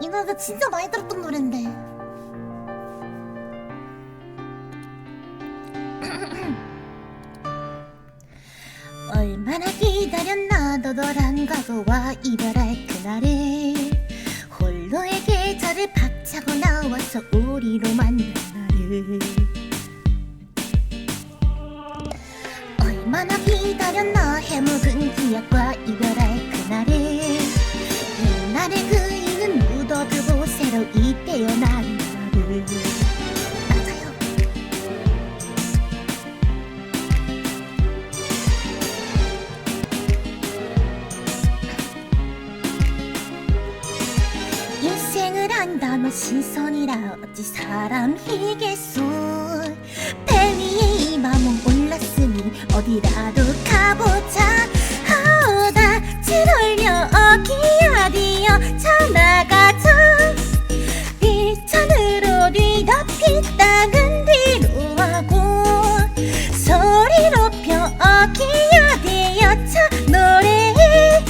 이 노래 진짜 많이 들었던 노랜데. 얼마나 기다렸나 너더란 과거와 이별할 그날을 홀로의 계절을 박차고 나와서 우리로 만난 날을 얼마나 기다렸나 해묵은 한다면 신선이라 어찌 사람이겠소? 뱀 위에 이 마음은 올랐으니 어디라도 가보자. 하오다 지롤려 어기야 디어 쳐나가자. 일천으로 뒤덮인 땅은 뒤로 하고 소리 높여 어기야 디어 쳐 노래에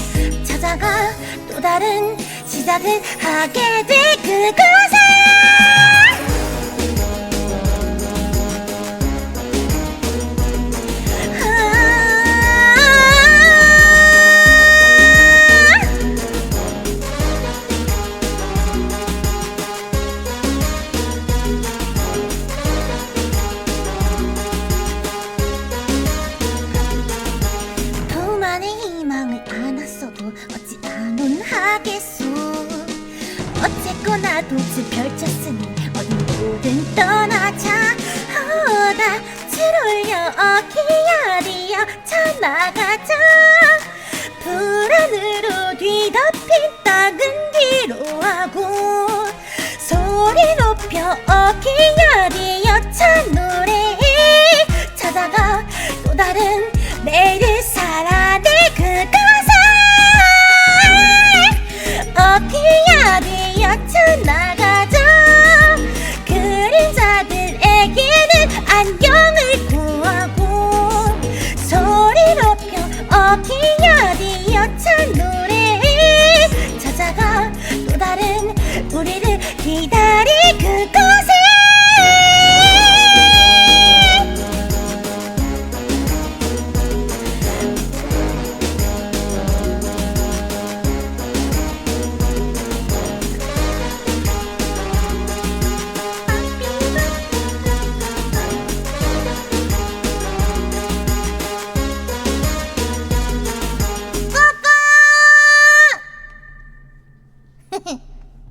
찾아가 또 다른 시작을 하게 될 그곳에 아더 많은 희망을 안았어도 어찌 안온하겠소 어쨌 거나 도치 펼쳤으니 어디로든 떠나자. 어다 치롤려 어기야리여 쳐나가자. 불안으로 뒤덮인 구하고 소리 높여 어기야 되어 노래에 찾아가 또 다른 우리를 기다릴 그